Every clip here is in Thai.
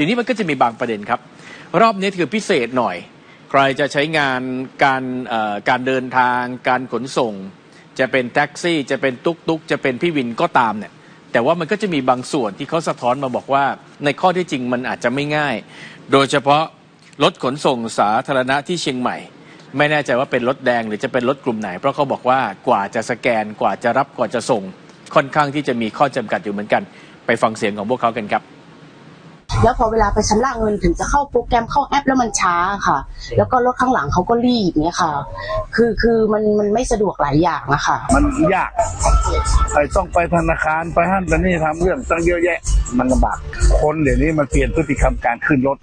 ทีนี้มันก็จะมีบางประเด็นครับ รอบนี้คือพิเศษหน่อย ใครจะใช้งานการการเดินทาง การขนส่ง จะเป็นแท็กซี่ จะเป็นตุ๊กตุ๊กจะเป็นพี่วินก็ตามเนี่ยแต่ว่ามันก็จะมีบางส่วนที่เขาสะท้อนมาบอกว่า ในข้อที่จริงมันอาจจะไม่ง่าย โดยเฉพาะรถขนส่งสาธารณะที่เชียงใหม่ ไม่แน่ใจว่าเป็นรถแดงหรือจะเป็นรถกลุ่มไหน เพราะเขาบอกว่ากว่าจะสแกนกว่าจะรับกว่าจะส่ง ค่อนข้างที่จะมีข้อจำกัดอยู่เหมือนกัน ไปฟังเสียงของพวกเขากันครับ แล้วพอเวลาไปชำระเงินถึงจะเข้าโปรแกรมเข้าแอปแล้วมันช้าค่ะ แล้วก็รถข้างหลังเขาก็รีบเนี่ยค่ะ คือคือมันมันไม่สะดวกหลายอย่างอะค่ะมันยากไอ้ต้องไปธนาคารไปหั่นไปนี่ทำเรื่องตั้งเยอะแยะ มันลำบากคนเดี๋ยวนี้มันเปลี่ยนพฤติกรรมการขึ้นรถ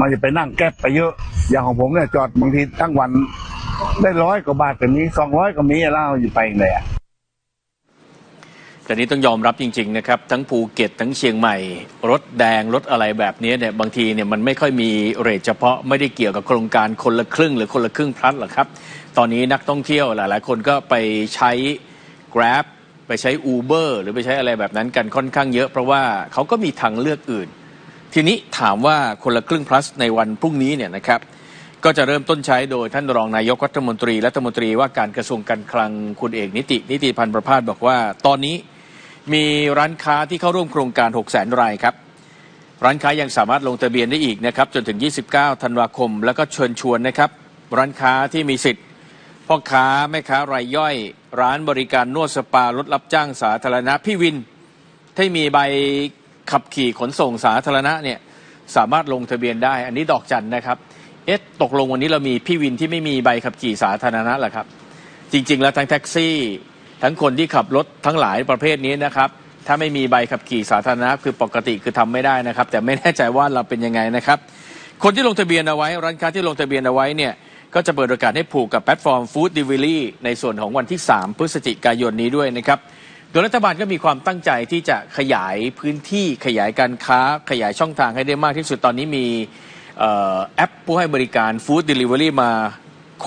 มันจะไปนั่งแก๊บไปเยอะ อย่างของผมเนี่ยจอดบางทีทั้งวันได้ร้อยกว่าบาทก็มีสองร้อยก็มีเล่าอยู่ไปเลยอะ แต่นี้ต้องยอมรับจริง ๆ นะครับ ทั้งภูเก็ตทั้งเชียงใหม่ รถแดงรถอะไรแบบนี้เนี่ยบางทีเนี่ยมันไม่ค่อยมีเรทเฉพาะไม่ได้เกี่ยวกับโครงการคนละครึ่ง หรือคนละครึ่งพลัสหรอกครับ ตอนนี้นักท่องเที่ยวหลายๆ คนก็ไปใช้ Grab ไปใช้ Uber หรือไปใช้อะไรแบบนั้นกันค่อนข้างเยอะ เพราะว่าเขาก็มีทางเลือกอื่น ทีนี้ถามว่าคนละครึ่ง plus ในวันพรุ่งนี้เนี่ยนะครับก็จะเริ่มต้นใช้โดยท่านรองนายกรัฐมนตรีรัฐมนตรีว่าการกระทรวงการคลังคุณเอกนิติ นิติพันธ์ประภาสบอกว่า ตอนนี้ มีร้านค้าที่เข้าร่วมโครงการ 6 0 0 0 0รายครับ ร้านค้ายังสามารถลงทะเบียนได้อีกนะครับ จนถึง 29 ธันวาคม แล้วก็เชิญชวนนะครับ ร้านค้าที่มีสิทธิ์พ่อค้าแม่ค้ารายย่อย ร้านบริการนวดสปารถรับจ้างสาธารณะพี่วิน ที่มีใบขับขี่ขนส่งสาธารณะเนี่ยสามารถลงทะเบียนได้ อันนี้ดอกจันนะครับ เอ๊ะตกลงวันนี้เรามีพี่วินที่ไม่มีใบขับขี่สาธารณะเหรอครับ จริง ๆ แล้วทั้งแท็กซี่ ทั้งคนที่ขับรถทั้งหลายประเภทนี้นะครับ ถ้าไม่มีใบขับขี่สาธารณะคือปกติคือทำไม่ได้นะครับ แต่ไม่แน่ใจว่าเราเป็นยังไงนะครับ คนที่ลงทะเบียนเอาไว้ ร้านค้าที่ลงทะเบียนเอาไว้เนี่ยก็จะเปิดโอกาสให้ผูกกับแพลตฟอร์มฟู้ดดิวิลี่ในส่วนของวันที่ 3 พฤศจิกายนนี้ด้วยนะครับโดยรัฐบาลก็มีความตั้งใจที่จะขยายพื้นที่ขยายการค้าขยายช่องทางให้ได้มากที่สุดตอนนี้มีออแอปผู้ให้บริการฟู้ดเดลิเวอรี่มา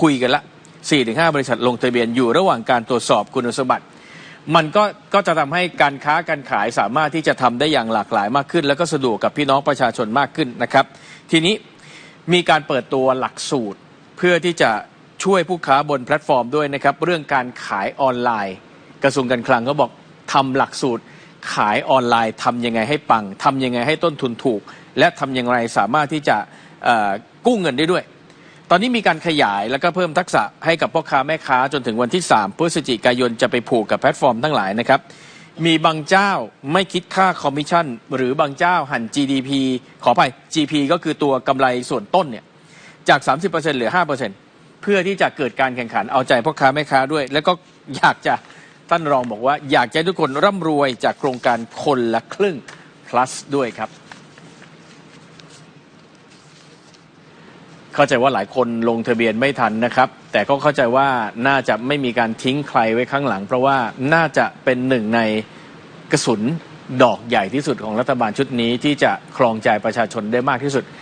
คุยกันละ 4-5 บริษัทลงทะเบียนอยู่ระหว่างการตรวจสอบคุณสมบัติ มันก็ก็จะทำให้การค้าการขายสามารถที่จะทำได้อย่างหลากหลายมากขึ้น แล้วก็สะดวกกับพี่น้องประชาชนมากขึ้นนะครับ ทีนี้มีการเปิดตัวหลักสูตรเพื่อที่จะช่วยผู้ค้าบนแพลตฟอร์มด้วยนะครับ เรื่องการขายออนไลน์ กระทรวงการคลังก็บอกทำหลักสูตรขายออนไลน์ทำยังไงให้ปังทำยังไงให้ต้นทุนถูก และทำย่างไรสามารถที่จะกู้เงินได้ด้วย อนนี้มีการขยายแล้วก็เพิ่มทักษะให้กับพ่อค้าแม่ค้าจนถึงวันที่ 3พฤศจิกายนจะไปผูกกับแพลตฟอร์มทั้งหลายนะครับ มีบางเจ้าไม่คิดค่าคอมมิชชั่น หรือบางเจ้าหัน GDP ขออภัย GP ก็คือตัวกำไรส่วนต้นเนี่ยจาก 30%เหลือ 5%เพื่อที่จะเกิดการแข่งขันเอาใจพ่อค้าแม่ค้าด้วย แล้วก็อยากจะท่านรองบอกว่า อยากให้ทุกคนร่ำรวยจากโครงการคนละครึ่ง plus ด้วยครับ เข้าใจว่าหลายคนลงทะเบียนไม่ทันนะครับ แต่ก็เข้าใจว่าน่าจะไม่มีการทิ้งใครไว้ข้างหลัง เพราะว่าน่าจะเป็นหนึ่งในกระสุนดอกใหญ่ที่สุดของรัฐบาลชุดนี้ที่จะครองใจประชาชนได้มากที่สุด